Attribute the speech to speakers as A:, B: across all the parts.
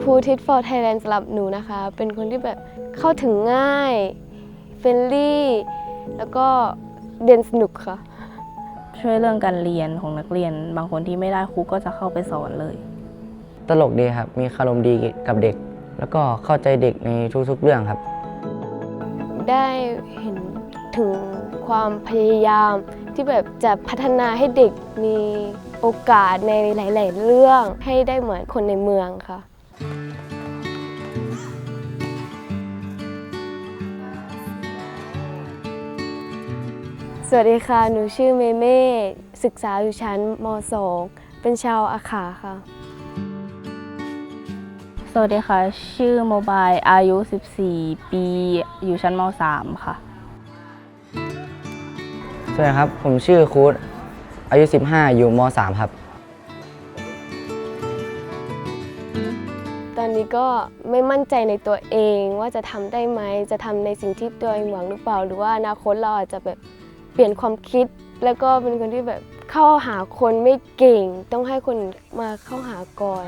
A: ครูทิศ for Thailand สำหรับหนูนะคะ เป็นคนที่แบบเข้าถึงง่ายเฟรนลี่แล้วก็เรียนสนุกค่ะ
B: ช่วยเรื่องการเรียนของนักเรียน บางคนที่ไม่ได้ครูก็จะเข้าไปสอนเลย
C: ตลกดีครับ มีคารมดีกับเด็ก แล้วก็เข้าใจเด็กในทุกๆเรื่องครับ
A: ได้เห็นถึงความพยายามที่แบบจะพัฒนาให้เด็กมี โอกาสในหลาย ๆ เรื่องให้ได้เหมือนคนในเมืองค่ะ สวัสดีค่ะ หนูชื่อเมเม่ ศึกษาอยู่ชั้นม .2 เป็นชาวอาขาค่ะ
B: สวัสดีค่ะ ชื่อโมบายอายุ 14 ปี อยู่ชั้นม .3 ค่ะ
C: สวัสดีครับ ผมชื่อคูด อายุ 15 อยู่ม .3 ครับ
A: ตอนนี้ก็ไม่มั่นใจในตัวเองว่าจะทำได้ไหม จะทำในสิ่งที่ตัวเองหวังหรือเปล่า หรือว่าอนาคตเราอาจจะแบบเปลี่ยนความคิด แล้วก็เป็นคนที่แบบเข้าหาคนไม่เก่ง ต้องให้คนมาเข้าหาก่อน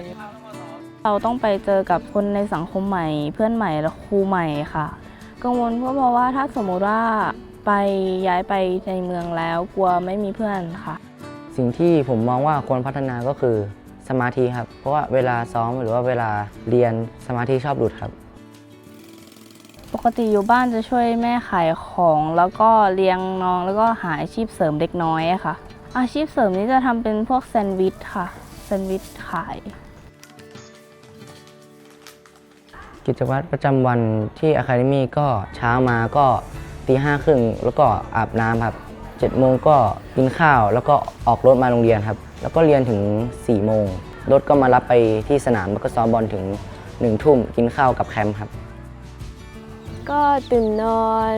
B: เราต้องไปเจอกับคนในสังคมใหม่ เพื่อนใหม่และครูใหม่ค่ะ กังวลเพราะมองว่าถ้าสมมุติว่าไปย้ายไปในเมืองแล้วกลัวไม่มีเพื่อนค่ะ
C: สิ่งที่ผมมองว่าควรพัฒนาก็คือสมาธิครับ เพราะว่าเวลาซ้อมหรือว่าเวลาเรียนสมาธิชอบหลุดครับ
B: ปกติอยู่บ้านจะช่วยแม่ขายของแล้วก็เลี้ยงน้องแล้วก็หาอาชีพเสริมเด็กน้อยอะค่ะ อาชีพเสริมนี้จะทำเป็นพวกแซนด์วิชค่ะแซนด์วิชขาย
C: กิจวัตรประจำวันที่อะคาเดมี่ก็เช้ามาก็ตีห้าครึ่งแล้วก็อาบน้ำครับ เจ็ดโมงก็กินข้าว แล้วก็ออกรถมาโรงเรียนครับ แล้วก็เรียนถึง4ี่โมงรถก็มารับไปที่สนามแล้วก็ซ้อมบอลถึง1นึ่ทุ่มกินข้าวกับแคมป์ครับ
A: ก็ตื่นนอน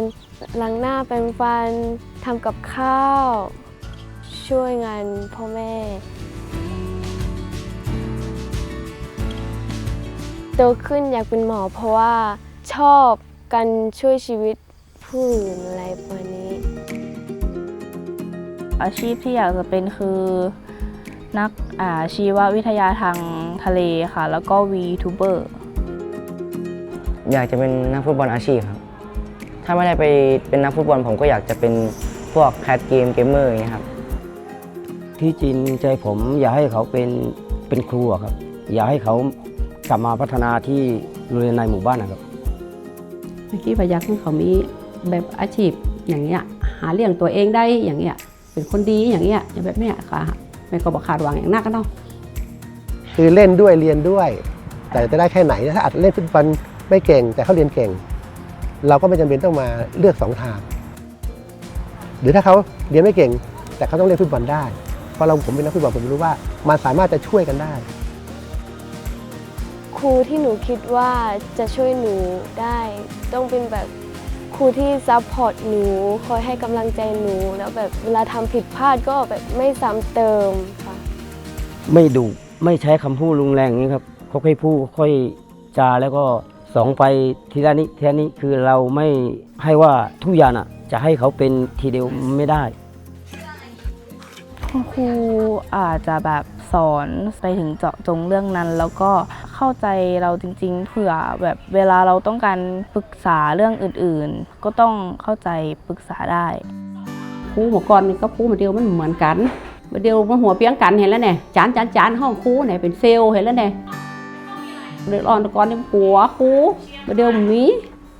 A: ล้างหน้าแปรงฟันทำกับข้าว ช่วยงานพ่อแม่ โตขึ้นอยากเป็นหมอเพราะว่าชอบการช่วยชีวิตผู้อื่นอะไรประมาณนี้
B: อาชีพที่อยากจะเป็นคือนักอาชีววิทยาทางทะเลค่ะ แล้วก็ VTuber
C: อยากจะเป็นนักฟุตบอลอาชีพครับ ถ้าไม่ได้ไปเป็นนักฟุตบอลผมก็อยากจะเป็นพวกแคดเกมเกมเมอร์อย่างเงี้ยครับ
D: ที่จริงใจผมอยากให้เขาเป็นเป็นครูอะครับ อยากให้เขากลับมาพัฒนาที่โรงเรียนในหมู่บ้านนะครับ
E: เมื่อกี้พยักให้เขามีแบบอาชีพอย่างเงี้ยหาเลี้ยงตัวเองได้อย่างเงี้ย เป็นคนดีอย่างเงี้ยอย่างแบบเนี้ยค่ะไม่ก็บอกขาดหวังอย่างนักก็เนาะ
F: คือเล่นด้วยเรียนด้วย แต่จะได้แค่ไหนนะถ้าอาจเล่นฟุตบอลไม่เก่ง แต่เขาเรียนเก่ง เราก็ไม่จำเป็นต้องมาเลือกสองทาง หรือถ้าเขาเรียนไม่เก่ง แต่เขาต้องเล่นฟุตบอลได้เพราะเราผมเป็นนักฟุตบอลผมรู้ว่ามันสามารถจะช่วยกันได้
A: ครูที่หนูคิดว่าจะช่วยหนูได้ ต้องเป็นแบบ ครูที่ซัพพอร์ตหนู คอยให้กำลังใจหนู แล้วแบบเวลาทำผิดพลาดก็แบบไม่ซ้ำเติมค่ะ
D: ไม่ดุไม่ใช้คำพูดรุนแรงอย่างนี้ครับค่อยๆพูดค่อยๆจาแล้วก็สองไปทีละนี้ทีละนี้คือเราไม่ให้ว่าทุกอย่างอะ จะให้เขาเป็นทีเดียวไม่ได้
B: คุณครูอาจจะแบบสอนไปถึงเจาะจงเรื่องนั้นแล้วก็ เข้าใจเราจริง ๆ เผื่อแบบเวลาเราต้องการปรึกษาเรื่องอื่นๆ ก็ต้องเข้าใจปรึกษาได้
E: ครูเมื่อก่อนนี่ก็ครูมาเดียวมันเหมือนกันมาเดียวมาหัวเปียงกันเห็นแล้วเนี่ยจานจานจานห้องครูเนี่ยเป็นเซลล์เห็นแล้วเนี่ยเดือดร้อนแตะกอนนี่หัวครูมาเดียวมันมี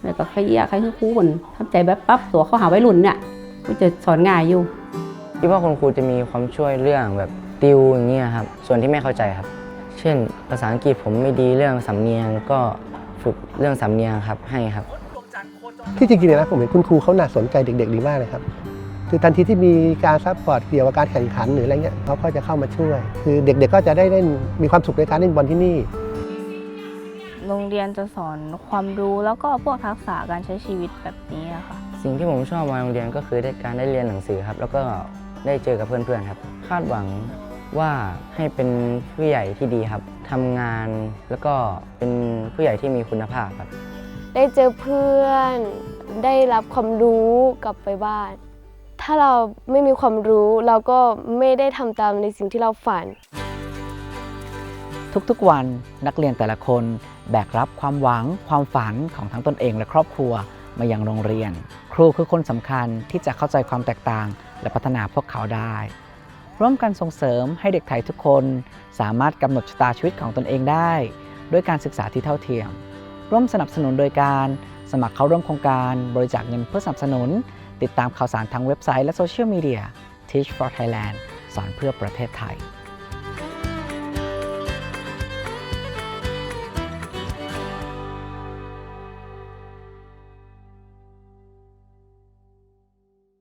E: แล้วก็ใครเยี่ยใครคือครูมันทำใจแบบปั๊บตัวเขาหาวัยรุ่นเนี่ยมันจะสอนง่ายอยู่
C: คิดว่าคุณครูจะมีความช่วยเรื่องแบบติวอย่างเงี้ยครับ ส่วนที่ไม่เข้าใจครับ เช่น ภาษาอังกฤษผมไม่ดีเรื่องสำเนียงก็ฝึกเรื่องสำเนียงครับให้ครับ
F: ที่จริงๆเนี่ยนะผมเห็นคุณครูเขาน่าสนใจเด็กๆดีมากเลยครับคือทันทีที่มีการซัพพอร์ตเกี่ยวกับการแข่งขันหรืออะไรเงี้ยเขาก็จะเข้ามาช่วย คือเด็กๆก็จะได้เล่นมีความสุขในการเล่นบอลที่นี่
B: โรงเรียนจะสอนความรู้แล้วก็พวกทักษะการใช้ชีวิตแบบนี้อะค่ะ
C: สิ่งที่ผมชอบมาโรงเรียนก็คือได้การได้เรียนหนังสือครับ แล้วก็ได้เจอกับเพื่อนๆครับ คาดหวัง ว่าให้เป็นผู้ใหญ่ที่ดีครับทำงานแล้วก็เป็นผู้ใหญ่ที่มีคุณภาพครับ
A: ได้เจอเพื่อน ได้รับความรู้กลับไปบ้าน ถ้าเราไม่มีความรู้เราก็ไม่ได้ทำตามในสิ่งที่เราฝัน
G: ทุกๆวันนักเรียนแต่ละคนแบกรับความหวังความฝันของทั้งตนเองและครอบครัวมายังโรงเรียน ครูคือคนสำคัญที่จะเข้าใจความแตกต่าง และพัฒนาพวกเขาได้ ร่วมกันส่งเสริมให้เด็กไทยทุกคน สามารถกำหนดชะตาชีวิตของตนเองได้ ด้วยการศึกษาที่เท่าเทียม ร่วมสนับสนุนโดยการสมัครเข้าร่วมโครงการบริจาคเงินเพื่อสนับสนุน ติดตามข่าวสารทางเว็บไซต์และโซเชียลมีเดีย Teach for Thailand สอนเพื่อประเทศไทย